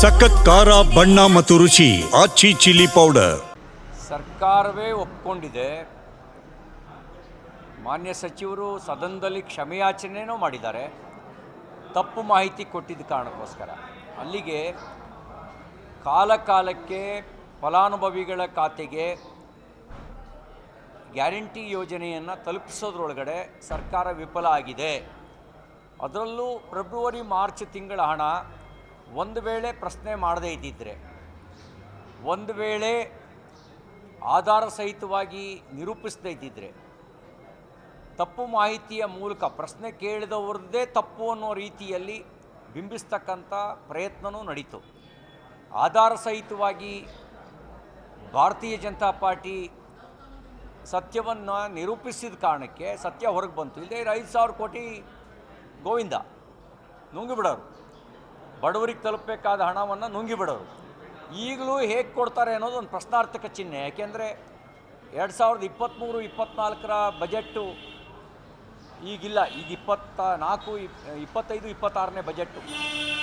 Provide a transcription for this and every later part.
ಸಖತ್ ಖಾರ, ಬಣ್ಣ ಮತ್ತು ರುಚಿ, ಆಚಿ ಚಿಲ್ಲಿ ಪೌಡರ್. ಸರ್ಕಾರವೇ ಒಪ್ಕೊಂಡಿದೆ. ಮಾನ್ಯ ಸಚಿವರು ಸದನದಲ್ಲಿ ಕ್ಷಮೆಯಾಚನೆಯೂ ಮಾಡಿದ್ದಾರೆ. ತಪ್ಪು ಮಾಹಿತಿ ಕೊಟ್ಟಿದ್ದ ಕಾರಣಕ್ಕೋಸ್ಕರ. ಅಲ್ಲಿಗೆ ಕಾಲಕಾಲಕ್ಕೆ ಫಲಾನುಭವಿಗಳ ಖಾತೆಗೆ ಗ್ಯಾರಂಟಿ ಯೋಜನೆಯನ್ನು ತಲುಪಿಸೋದ್ರೊಳಗಡೆ ಸರ್ಕಾರ ವಿಫಲ ಆಗಿದೆ. ಅದರಲ್ಲೂ ಫೆಬ್ರವರಿ, ಮಾರ್ಚ್ ತಿಂಗಳ ಹಣ ಒಂದು ವೇಳೆ ಪ್ರಶ್ನೆ ಮಾಡದೇ ಇದ್ದಿದ್ದರೆ ಒಂದು ವೇಳೆ ಆಧಾರ ಸಹಿತವಾಗಿ ನಿರೂಪಿಸದೇ ಇದ್ದಿದ್ರೆ, ತಪ್ಪು ಮಾಹಿತಿಯ ಮೂಲಕ ಪ್ರಶ್ನೆ ಕೇಳಿದವ್ರದ್ದೇ ತಪ್ಪು ಅನ್ನೋ ರೀತಿಯಲ್ಲಿ ಬಿಂಬಿಸ್ತಕ್ಕಂಥ ಪ್ರಯತ್ನವೂ ನಡೀತು. ಆಧಾರ ಸಹಿತವಾಗಿ ಭಾರತೀಯ ಜನತಾ ಪಾರ್ಟಿ ಸತ್ಯವನ್ನು ನಿರೂಪಿಸಿದ ಕಾರಣಕ್ಕೆ ಸತ್ಯ ಹೊರಗೆ ಬಂತು. ಇಲ್ಲದೆ ಐದು ಸಾವಿರ ಕೋಟಿ ಗೋವಿಂದ ನುಂಗಿಬಿಡೋರು. ಬಡವರಿಗೆ ತಲುಪಬೇಕಾದ ಹಣವನ್ನು ನುಂಗಿಬಿಡೋರು ಈಗಲೂ ಹೇಗೆ ಕೊಡ್ತಾರೆ ಅನ್ನೋದು ಒಂದು ಪ್ರಶ್ನಾರ್ಥಕ ಚಿಹ್ನೆ. ಯಾಕೆಂದರೆ ಎರಡು ಸಾವಿರದ ಇಪ್ಪತ್ತ್ಮೂರು ಇಪ್ಪತ್ತ್ನಾಲ್ಕರ ಬಜೆಟ್ಟು ಈಗಿಲ್ಲ. ಈಗ ಇಪ್ಪತ್ತ ನಾಲ್ಕು ಇಪ್- ಇಪ್ಪತ್ತೈದು, ಇಪ್ಪತ್ತಾರನೇ ಬಜೆಟ್ಟು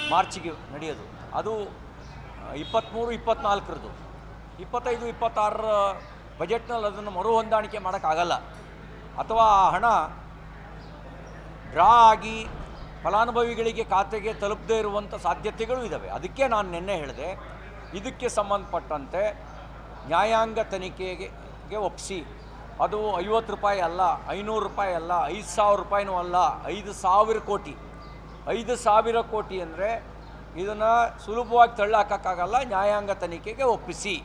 ಮಾರ್ಚಿಗೆ ನಡೆಯೋದು. ಅದು ಇಪ್ಪತ್ತ್ಮೂರು ಇಪ್ಪತ್ತ್ನಾಲ್ಕರದ್ದು ಇಪ್ಪತ್ತೈದು, ಇಪ್ಪತ್ತಾರರ ಬಜೆಟ್ನಲ್ಲಿ ಅದನ್ನು ಮರು ಹೊಂದಾಣಿಕೆ ಮಾಡೋಕ್ಕಾಗಲ್ಲ. ಅಥವಾ ಆ ಹಣ ಡ್ರಾ ಆಗಿ ಫಲಾನುಭವಿಗಳಿಗೆ ಖಾತೆಗೆ ತಲುಪದೇ ಇರುವಂಥ ಸಾಧ್ಯತೆಗಳು ಇದ್ದಾವೆ ಅದಕ್ಕೆ ನಾನು ನಿನ್ನೆ ಹೇಳಿದೆ, ಇದಕ್ಕೆ ಸಂಬಂಧಪಟ್ಟಂತೆ ನ್ಯಾಯಾಂಗ ತನಿಖೆಗೆ ಒಪ್ಪಿಸಿ ಅದು ಐವತ್ತು ರೂಪಾಯಿ ಅಲ್ಲ, ಐನೂರು ರೂಪಾಯಿ ಅಲ್ಲ, ಐದು ಸಾವಿರ ರೂಪಾಯಿನೂ ಅಲ್ಲ, ಐದು ಸಾವಿರ ಕೋಟಿ. ಐದು ಸಾವಿರ ಕೋಟಿ ಅಂದರೆ ಇದನ್ನು ಸುಲಭವಾಗಿ ತಳ್ಳಾಕೋಕ್ಕಾಗಲ್ಲ, ನ್ಯಾಯಾಂಗ ತನಿಖೆಗೆ ಒಪ್ಪಿಸಿ.